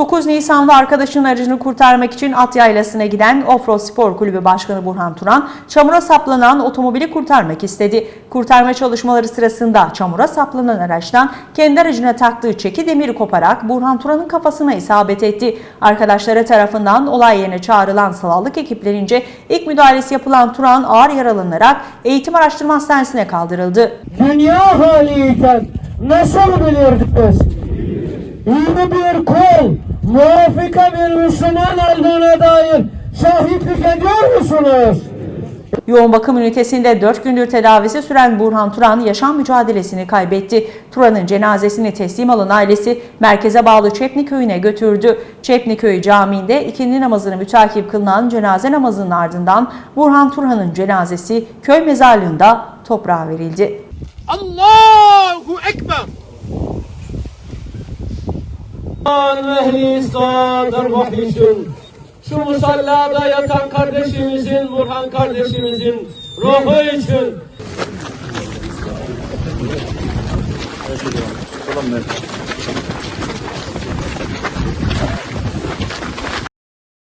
9 Nisan'da arkadaşının aracını kurtarmak için at yaylasına giden Offroad Spor Kulübü Başkanı Burhan Turan, çamura saplanan otomobili kurtarmak istedi. Kurtarma çalışmaları sırasında çamura saplanan araçtan kendi aracına taktığı çeki demiri koparak Burhan Turan'ın kafasına isabet etti. Arkadaşları tarafından olay yerine çağrılan sağlık ekiplerince ilk müdahalesi yapılan Turan ağır yaralanarak eğitim araştırma hastanesine kaldırıldı. dünya haliyken nasıl bilirdiniz? İyi bir kul, muvafıka bir Müslüman olduğuna dair şahitlik ediyor musunuz? Yoğun bakım ünitesinde 4 gündür tedavisi süren Burhan Turan yaşam mücadelesini kaybetti. Turan'ın cenazesini teslim alan ailesi merkeze bağlı Çepni köyüne götürdü. Çepni köyü camiinde ikindi namazını mütakip kılınan cenaze namazının ardından Burhan Turan'ın cenazesi köy mezarlığında toprağa verildi. Allahu Ekber. Aman ehli İslam ervah için şu musallada yatan kardeşimizin, Burhan kardeşimizin ruhu için evet.